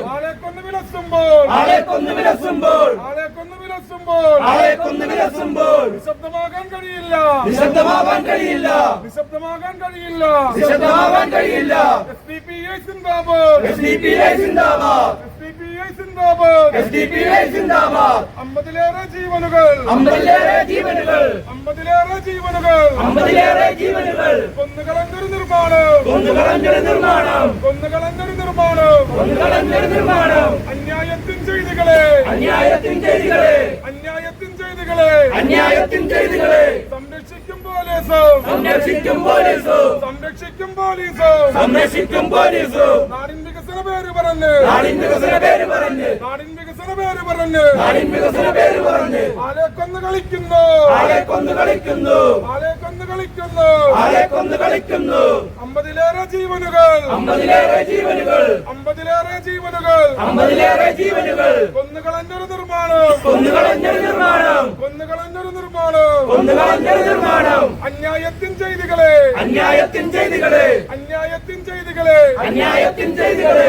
ആളെ കൊന്നു വിലസുമ്പോൾ. ആളെ കൊന്നു വിലസുമ്പോൾ. ആളെ കൊന്നു വിലസുമ്പോൾ. ആളെ കൊന്നു വിലസുമ്പോൾ. നിശബ്ദമാകാൻ കഴിയില്ല. നിശബ്ദമാകാൻ കഴിയില്ല. നിശബ്ദമാകാൻ കഴിയില്ല. നിശബ്ദമാവാൻ കഴിയില്ല. എസ് ഡി പി ഐ സിന്ദാബാദ്. എസ് ഡി പി ഐ സിന്ദാബാദ്. എസ് ഡി പി അമ്പതിലേറെ ജീവനുകൾ. അമ്പതിലേറെ ജീവനുകൾ. അമ്പതിലേറെ ജീവനുകൾ. അമ്പതിലേറെ ജീവനുകൾ. കൊന്നുകളഞ്ഞൊരു നിർമ്മാണം. കൊന്നുകളഞ്ഞൊരു നിർമ്മാണം. കൊന്നുകളഞ്ഞൊരു നിർമ്മാണം. കൊന്നുകളഞ്ഞൊരു നിർമ്മാണം. അന്യായത്തിൻ ചെയ്തികളെ. അന്യായത്തിൻ ചെയ്തികളെ. അന്യായത്തിൻ ചെയ്തികളെ. അന്യായത്തിൻ ചെയ്തികളെ. സംരക്ഷിക്കും പോലീസും. സംരക്ഷിക്കും പോലീസും. സംരക്ഷിക്കും പോലീസും. സംരക്ഷിക്കും പോലീസും. പേര് പറഞ്ഞ്. നാടിൻ വികസന പേര് പറഞ്ഞ്. നാടിൻ വികസന പേര് പറഞ്ഞ്. നാടിൻ വികസന പേര് പറഞ്ഞ്. കൊന്നു കളിക്കുന്നു. കൊന്നു കളിക്കുന്നു. കൊന്നു കളിക്കുന്നു. ആളെ കൊന്നു കളിക്കുന്നു. അമ്പതിലേറെ ജീവനുകൾ. അമ്പതിലേറെ ജീവനുകൾ. അമ്പതിലേറെ ജീവനുകൾ. അമ്പതിലേറെ ജീവനുകൾ. കൊന്നുകളഞ്ഞൊരു നിർമ്മാണം. കൊന്നുകളഞ്ഞൊരു നിർമ്മാണം. കൊന്നുകളഞ്ഞൊരു നിർമ്മാണം. കൊന്നുകളഞ്ഞൊരു നിർമ്മാണം. അന്യായത്തിൻ ചെയ്തികളെ. അന്യായത്തിൻ ചെയ്തികളെ. അന്യായത്തിൻ ചെയ്തികളെ. അന്യായത്തിൻ ചെയ്തികളെ.